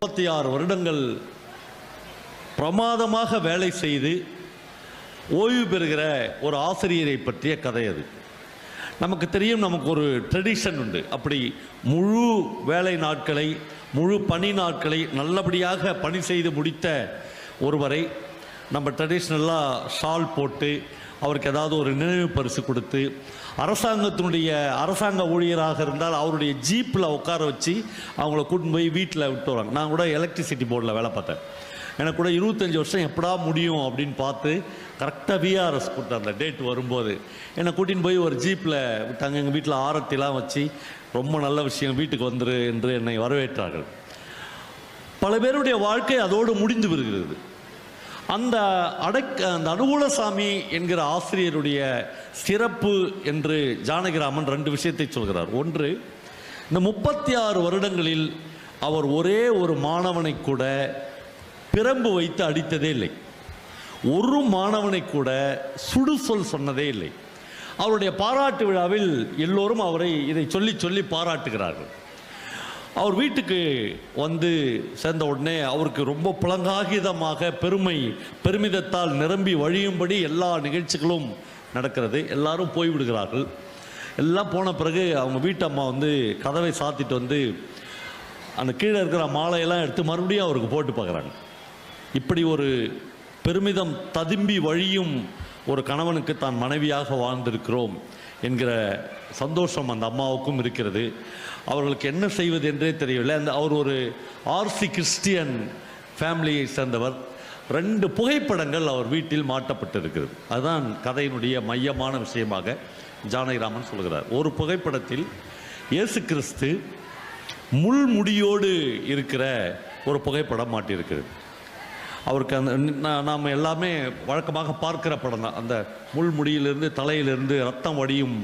முப்பத்தி ஆறு வருடங்கள் பிரமாதமாக வேலை செய்து ஓய்வு பெறுகிற ஒரு ஆசிரியரை பற்றிய கதை அது. நமக்கு தெரியும் நமக்கு ஒரு ட்ரெடிஷன் உண்டு. அப்படி முழு வேலை நாட்களை முழு பணி நாட்களை நல்லபடியாக பணி செய்து முடித்த ஒருவரை நம்ம ட்ரெடிஷ்னலாக ஷால் போட்டு அவருக்கு ஏதாவது ஒரு நினைவு பரிசு கொடுத்து அரசாங்கத்தினுடைய அரசாங்க ஊழியராக இருந்தால் அவருடைய ஜீப்பில் உட்கார வச்சு அவங்கள கூட்டின்னு போய் வீட்டில் விட்டு வராங்க நான் கூட எலக்ட்ரிசிட்டி போர்டில் வேலை பார்த்தேன். எனக்கு கூட இருபத்தஞ்சி வருஷம் எப்படா முடியும் அப்படின்னு பார்த்து கரெக்டாக விஆர்எஸ் கொடுத்த அந்த டேட் வரும்போது என்னை கூட்டின்னு போய் ஒரு ஜீப்பில் விட்டாங்க. எங்கள் வீட்டில் ஆரத்திலாம் வச்சு ரொம்ப நல்ல விஷயம் வீட்டுக்கு வந்துரு என்று என்னை வரவேற்றார்கள். பல பேருடைய வாழ்க்கை அதோடு முடிந்து வருகிறது அந்த அடக் அந்த அனுகூலசாமி என்கிற ஆசிரியருடைய சிறப்பு என்று ஜானகிராமன் ரெண்டு விஷயத்தை சொல்கிறார். ஒன்று இந்த முப்பத்தி ஆறு வருடங்களில் அவர் ஒரே ஒரு மாணவனை கூட பிரம்பு வைத்து அடித்ததே இல்லை. ஒரு மாணவனை கூட சுடுசொல் சொன்னதே இல்லை. அவருடைய பாராட்டு விழாவில் எல்லோரும் அவரை இதை சொல்லி சொல்லி பாராட்டுகிறார்கள். அவர் வீட்டுக்கு வந்து சேர்ந்த உடனே அவருக்கு ரொம்ப புலங்காகிதமாக பெருமை பெருமிதத்தால் நிரம்பி வழியும்படி எல்லா நிகழ்ச்சிகளும் நடக்கிறது. எல்லாரும் போய்விடுகிறார்கள் எல்லாம் போன பிறகு அவங்க வீட்டு அம்மா வந்து கதவை சாத்திட்டு வந்து அந்த கீழே இருக்கிற மாலையெல்லாம் எடுத்து மறுபடியும் அவருக்கு போட்டு பார்க்குறாங்க. இப்படி ஒரு பெருமிதம் ததும்பி வழியும் ஒரு கணவனுக்கு தான் மனைவியாக வாழ்ந்திருக்கிறோம். என்கிற சந்தோஷம் அந்த அம்மாவுக்கும் இருக்கிறது. அவர்களுக்கு என்ன செய்வது என்றே தெரியவில்லை. அந்த அவர் ஒரு ஆர்சி கிறிஸ்டியன் ஃபேமிலியை சேர்ந்தவர். ரெண்டு புகைப்படங்கள் அவர் வீட்டில் மாட்டப்பட்டிருக்கிறது. அதுதான் கதையினுடைய மையமான விஷயமாக ஜானகிராமன் சொல்கிறார். ஒரு புகைப்படத்தில் இயேசு கிறிஸ்து முள்முடியோடு இருக்கிற ஒரு புகைப்படம் மாட்டியிருக்கிறது. அவருக்கு அந்த நாம் எல்லாமே வழக்கமாக பார்க்கிற படம் தான். அந்த முள்முடியிலிருந்து தலையிலிருந்து ரத்தம் வடியும்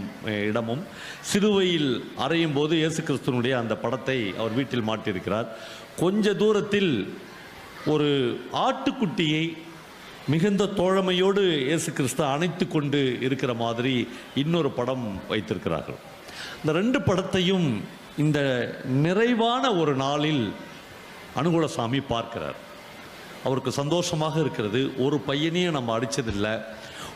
இடமும் சிறுவையில் அறையும் போது இயேசு கிறிஸ்துவனுடைய அந்த படத்தை அவர் வீட்டில் மாட்டியிருக்கிறார். கொஞ்ச தூரத்தில் ஒரு ஆட்டுக்குட்டியை மிகுந்த தோழமையோடு இயேசு கிறிஸ்து அணைத்து கொண்டு இருக்கிற மாதிரி இன்னொரு படம் வைத்திருக்கிறார்கள். இந்த ரெண்டு படத்தையும் இந்த நிறைவான ஒரு நாளில் அனுகுலசாமி பார்க்கிறார். அவருக்கு சந்தோஷமாக இருக்கிறது. ஒரு பையனையும் நம்ம அடித்ததில்லை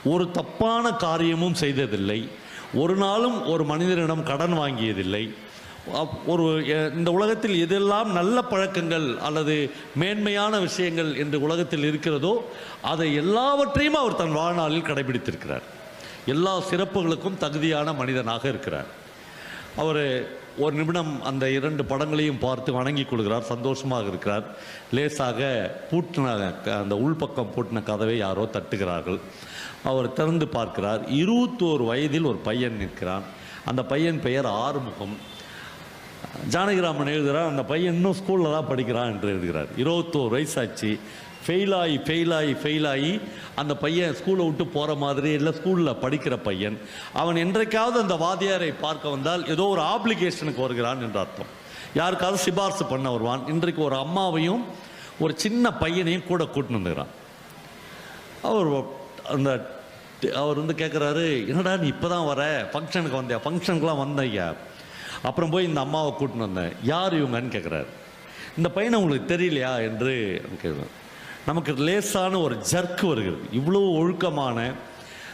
ஒரு தப்பான காரியமும் செய்ததில்லை. ஒரு நாளும் ஒரு மனிதனிடம் கடன் வாங்கியதில்லை. அப்- ஒரு இந்த உலகத்தில் எதெல்லாம் நல்ல பழக்கங்கள் அல்லது மேன்மையான விஷயங்கள் என்று உலகத்தில் இருக்கிறதோ அதை எல்லாவற்றையும் அவர் தன் வாழ்நாளில் கடைபிடித்திருக்கிறார். எல்லா சிறப்புகளுக்கும் தகுதியான மனிதனாக இருக்கிறார். அவர் ஒரு நிமிடம் அந்த இரண்டு படங்களையும் பார்த்து வணங்கி கொள்கிறார் சந்தோஷமாக இருக்கிறார். லேசாக பூட்டின அந்த உள்பக்கம் பூட்டின கதவை யாரோ தட்டுகிறார்கள். அவர் திறந்து பார்க்கிறார். இருபத்தோரு வயதில் ஒரு பையன் நிற்கிறான். அந்த பையன் பெயர் ஆறுமுகம். ஜானகிராமன் எழுதுகிறார் அந்த பையன் இன்னும் ஸ்கூலில் தான் படிக்கிறான் என்று எழுதுகிறார். இருபத்தோரு வயசாச்சு. ஃபெயிலாகி ஃபெயிலாகி ஃபெயிலாகி அந்த பையன் ஸ்கூலை விட்டு போகிற மாதிரி இல்லை ஸ்கூலில் படிக்கிற பையன். அவன் என்றைக்காவது அந்த வாத்தியாரை பார்க்க வந்தால் ஏதோ ஒரு ஆப்ளிகேஷனுக்கு வருகிறான் என்று அர்த்தம். யாருக்காவது சிபார்சு பண்ண வருவான். இன்றைக்கு ஒரு அம்மாவையும் ஒரு சின்ன பையனையும் கூட கூட்டின்னு வந்துக்கிறான். அவர் அந்த அவர் வந்து கேட்குறாரு என்னடா நீ இப்போ தான் வர? ஃபங்க்ஷனுக்கு வந்தியா? ஃபங்க்ஷனுக்குலாம் வந்தையா அப்புறம் போய் இந்த அம்மாவை கூட்டின்னு வந்தேன். யார் இவங்கன்னு கேட்குறாரு இந்த பையனை உங்களுக்கு தெரியலையா? என்று கேட்குறேன் நமக்கு லேசான ஒரு ஜர்க்கு வருகிறது. இவ்வளோ ஒழுக்கமான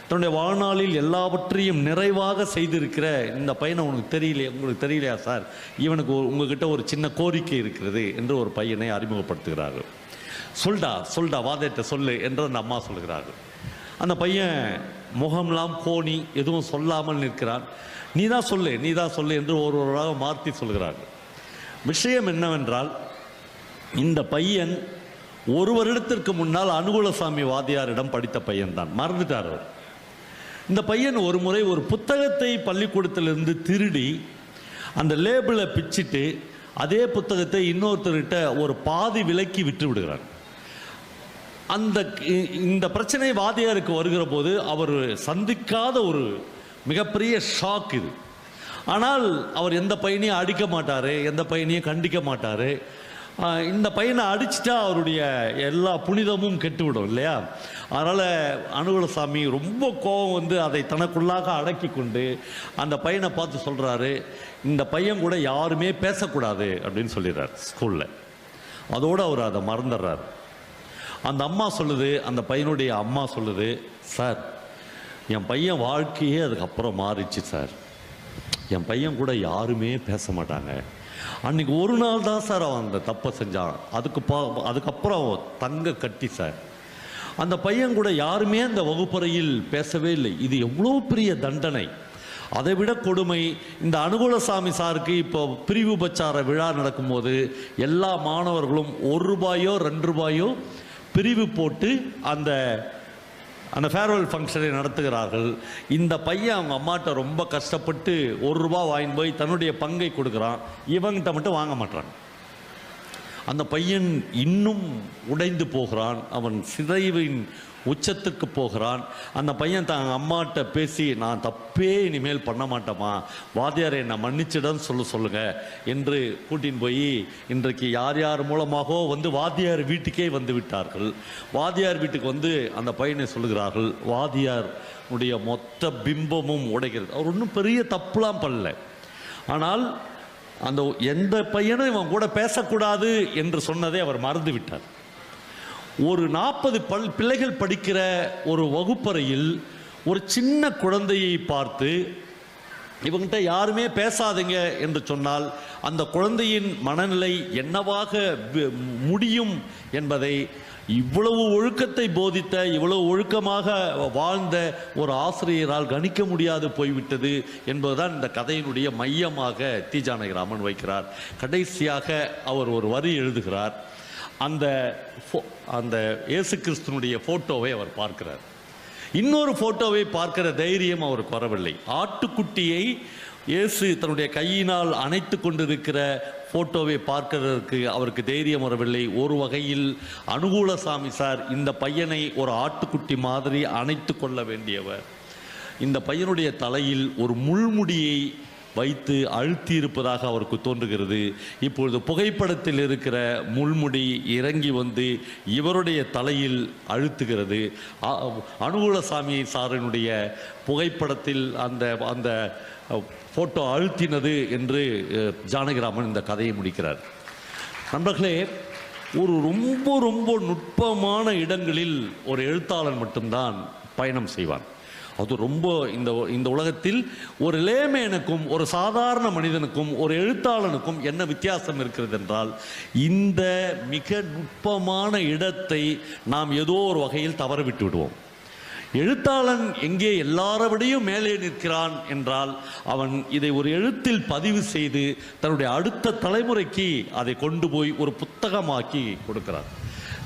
தன்னுடைய வாழ்நாளில் எல்லாவற்றையும் நிறைவாக செய்திருக்கிற இந்த பையனை உனக்கு தெரியலையா? உங்களுக்கு தெரியலையா சார்? இவனுக்கு ஒரு- உங்ககிட்ட ஒரு சின்ன கோரிக்கை இருக்கிறது என்று ஒரு பையனை அறிமுகப்படுத்துகிறார்கள். சொல்டா சொல்டா வாதத்தை சொல்லு என்று அந்த அம்மா சொல்கிறார்கள். அந்த பையன் முகம்லாம் கோணி எதுவும் சொல்லாமல் நிற்கிறான். நீ தான் சொல்லு நீ தான் சொல்லு என்று ஒருவராக மாற்றி சொல்கிறார்கள். விஷயம் என்னவென்றால் இந்த பையன் ஒரு வருடத்திற்கு முன்னால் அனுகுலசாமி வாதியாரிடம் படித்த பையன்தான். மறந்துட்டார் அவர். இந்த பையன் ஒரு முறை ஒரு புத்தகத்தை பள்ளிக்கூடத்திலிருந்து திருடி அந்த லேபிளை பிச்சிட்டு அதே புத்தகத்தை இன்னொருத்தர்கிட்ட ஒரு பாதி விலக்கி விட்டு விடுகிறார் அந்த இந்த பிரச்சனை வாதியாருக்கு வருகிற போது அவர் சந்திக்காத ஒரு மிகப்பெரிய ஷாக் இது. ஆனால் அவர் எந்த பையனையும் அடிக்க மாட்டார் எந்த பையனையும் கண்டிக்க மாட்டார். இந்த பையனை அடிச்சிட்டா அவருடைய எல்லா புனிதமும் கெட்டுவிடும் இல்லையா? அதனால் அனுகுலசாமி ரொம்ப கோபம் வந்து அதை தனக்குள்ளாக அடக்கி கொண்டு அந்த பையனை பார்த்து சொல்கிறாரு இந்த பையன் கூட யாருமே பேசக்கூடாது அப்படின்னு சொல்லிடுறார் ஸ்கூலில் அதோடு அவர் அதை மறந்துடுறார். அந்த அம்மா சொல்லுது அந்த பையனுடைய அம்மா சொல்லுது சார் என் பையன் வாழ்க்கையே அதுக்கப்புறம் மாறிச்சு சார். என் பையன் கூட யாருமே பேச மாட்டாங்க. அன்னைக்கு ஒரு நாள் தான் சார் அவன் அந்த தப்பை செஞ்சான். அதுக்கு பா அதுக்கப்புறம் அவன் தங்க கட்டி சார். அந்த பையன் கூட யாருமே அந்த வகுப்பறையில் பேசவே இல்லை. இது எவ்வளோ பெரிய தண்டனை. அதை விட கொடுமை. இந்த அனுகூலசாமி சாருக்கு இப்போ பிரிவு பச்சார விழா நடக்கும்போது எல்லா மாணவர்களும் ஒரு ரூபாயோ ரெண்டு ரூபாயோ பிரிவு போட்டு அந்த அந்த ஃபேர்வெல் ஃபங்க்ஷனை நடத்துகிறார்கள். இந்த பையன் அவங்க அம்மாட்ட ரொம்ப கஷ்டப்பட்டு ஒரு ரூபா வாங்கி போய் தன்னுடைய பங்கை கொடுக்குறான். இவங்கிட்ட மட்டும் வாங்க மாட்டான் அந்த பையன் இன்னும் உடைந்து போகிறான். அவன் சிதைவின் உச்சத்துக்கு போகிறான். அந்த பையன் தான் அம்மாட்ட பேசி நான் தப்பே இனிமேல் பண்ண மாட்டேமா வாத்தியாரை என்னை மன்னிச்சிடன்னு சொல்ல சொல்லுங்க. என்று கூட்டின்னு போய் இன்றைக்கு யார் யார் மூலமாகவோ வந்து வாத்தியார் வீட்டுக்கே வந்து விட்டார்கள். வாத்தியார் வீட்டுக்கு வந்து அந்த பையனை சொல்லுகிறார்கள் வாதியார் உடைய மொத்த பிம்பமும் உடைகிறது. அவர் ஒன்றும் பெரிய தப்புலாம் பண்ணல. ஆனால் அந்த எந்த பையனும் இவன் கூட பேசக்கூடாது என்று சொன்னதை அவர் மறந்து விட்டார் ஒரு நாற்பது பல் பிள்ளைகள் படிக்கிற ஒரு வகுப்பறையில் ஒரு சின்ன குழந்தையை பார்த்து இவங்கிட்ட யாருமே பேசாதீங்க என்று சொன்னால் அந்த குழந்தையின் மனநிலை என்னவாக முடியும் என்பதை இவ்வளவு ஒழுக்கத்தை போதித்த இவ்வளவு ஒழுக்கமாக வாழ்ந்த ஒரு ஆசிரியரால் கணிக்க முடியாது போய்விட்டது என்பதுதான் இந்த கதையினுடைய மையமாக தி ஜானகிராமன் வைக்கிறார். கடைசியாக அவர் ஒரு வரி எழுதுகிறார். அந்த ஃபோ- அந்த இயேசு கிறிஸ்துனுடைய ஃபோட்டோவை அவர் பார்க்கிறார். இன்னொரு போட்டோவை பார்க்கிற தைரியம் அவருக்கு வரவில்லை. ஆட்டுக்குட்டியை இயேசு தன்னுடைய கையினால் அணைத்து கொண்டிருக்கிற போட்டோவை பார்க்கிறதற்கு அவருக்கு தைரியம் வரவில்லை. ஒரு வகையில் அனுகூலசாமி சார் இந்த பையனை ஒரு ஆட்டுக்குட்டி மாதிரி அணைத்து கொள்ள வேண்டியவர். இந்த பையனுடைய தலையில் ஒரு முள்முடியை வைத்து அழுத்தியிருப்பதாக அவருக்கு தோன்றுகிறது. இப்பொழுது புகைப்படத்தில் இருக்கிற முள்முடி இறங்கி வந்து இவருடைய தலையில் அழுத்துகிறது. அனுகூலசாமி சாரினுடைய புகைப்படத்தில் அந்த அந்த ஃபோட்டோ அழுத்தினது என்று ஜானகிராமன் இந்த கதையை முடிக்கிறார். நண்பர்களே ஒரு ரொம்ப ரொம்ப நுட்பமான இடங்களில் ஒரு எழுத்தாளன் மட்டும்தான் பயணம் செய்வான். அது ரொம்ப இந்த இந்த உலகத்தில் ஒரு லேமேனுக்கும் ஒரு சாதாரண மனிதனுக்கும் ஒரு எழுத்தாளனுக்கும் என்ன வித்தியாசம் இருக்கிறது என்றால் இந்த மிக நுட்பமான இடத்தை நாம் ஏதோ ஒரு வகையில் தவறவிட்டு விடுவோம். எழுத்தாளன் எங்கே எல்லாரவிடையும் மேலே நிற்கிறான் என்றால் அவன் இதை ஒரு எழுத்தில் பதிவு செய்து தன்னுடைய அடுத்த தலைமுறைக்கு அதை கொண்டு போய் ஒரு புத்தகமாக்கி கொடுக்கிறான்.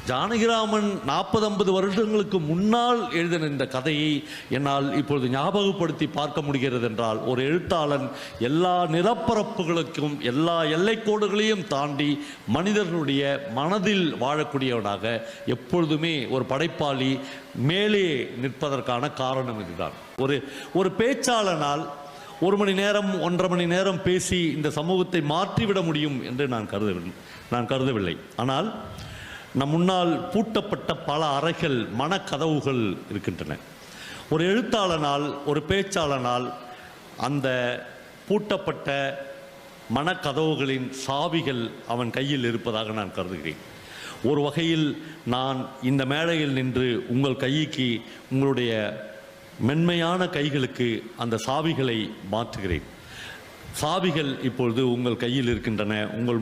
ஜானகிராமன் நாற்பது ஐம்பது வருடங்களுக்கு முன்னால் எழுதின இந்த கதையை என்னால் இப்பொழுது ஞாபகப்படுத்தி பார்க்க முடிகிறது என்றால் ஒரு எழுத்தாளன் எல்லா நிலப்பரப்புகளுக்கும் எல்லா எல்லைக்கோடுகளையும் தாண்டி மனிதர்களுடைய மனதில் வாழக்கூடியவனாக எப்பொழுதுமே ஒரு படைப்பாளி மேலே நிற்பதற்கான காரணம் இதுதான். ஒரு ஒரு பேச்சாளனால் ஒரு மணி நேரம் ஒன்றரை மணி நேரம் பேசி இந்த சமூகத்தை மாற்றிவிட முடியும் என்று நான் கருதவில்லை. நான் கருதவில்லை. ஆனால் நம் முன்னால் பூட்டப்பட்ட பல அறைகள் மனக்கதவுகள் இருக்கின்றன. ஒரு எழுத்தாளனால் ஒரு பேச்சாளனால் அந்த பூட்டப்பட்ட மனக்கதவுகளின் சாவிகள் அவன் கையில் இருப்பதாக நான் கருதுகிறேன். ஒரு வகையில் நான் இந்த மேடையில் நின்று உங்கள் கைக்கு உங்களுடைய மென்மையான கைகளுக்கு அந்த சாவிகளை மாற்றுகிறேன். சாவிகள் இப்பொழுது உங்கள் கையில் இருக்கின்றன. உங்கள்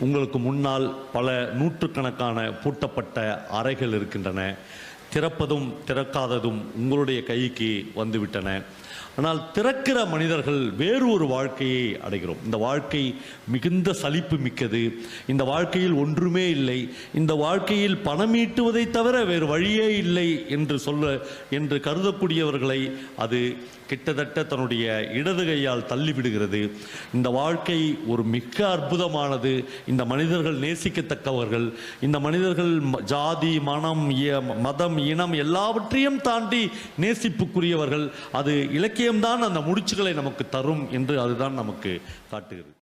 உங்களுக்கு முன்னால் பல நூற்றுக்கணக்கான பூட்டப்பட்ட அறைகள் இருக்கின்றன. திறப்பதும் திறக்காததும் உங்களுடைய கைக்கு வந்துவிட்டன. ஆனால் திறக்கிற மனிதர்கள் வேறு ஒரு வாழ்க்கையை அடைகிறோம். இந்த வாழ்க்கை மிகுந்த சலிப்பு மிக்கது. இந்த வாழ்க்கையில் ஒன்றுமே இல்லை. இந்த வாழ்க்கையில் பணம் ஈட்டுவதை தவிர வேறு வழியே இல்லை என்று சொல்ல என்று கருதக்கூடியவர்களை அது கிட்டத்தட்ட தன்னுடைய இடது கையால் தள்ளிவிடுகிறது. இந்த வாழ்க்கை ஒரு மிக அற்புதமானது. இந்த மனிதர்கள் நேசிக்கத்தக்கவர்கள். இந்த மனிதர்கள் ஜாதி மனம் இய- மதம் இனம் எல்லாவற்றையும் தாண்டி நேசிப்புக்குரியவர்கள். அது இலக்கியம்தான் அந்த முடிச்சுகளை நமக்கு தரும் என்று அதுதான் நமக்கு காட்டுகிறது.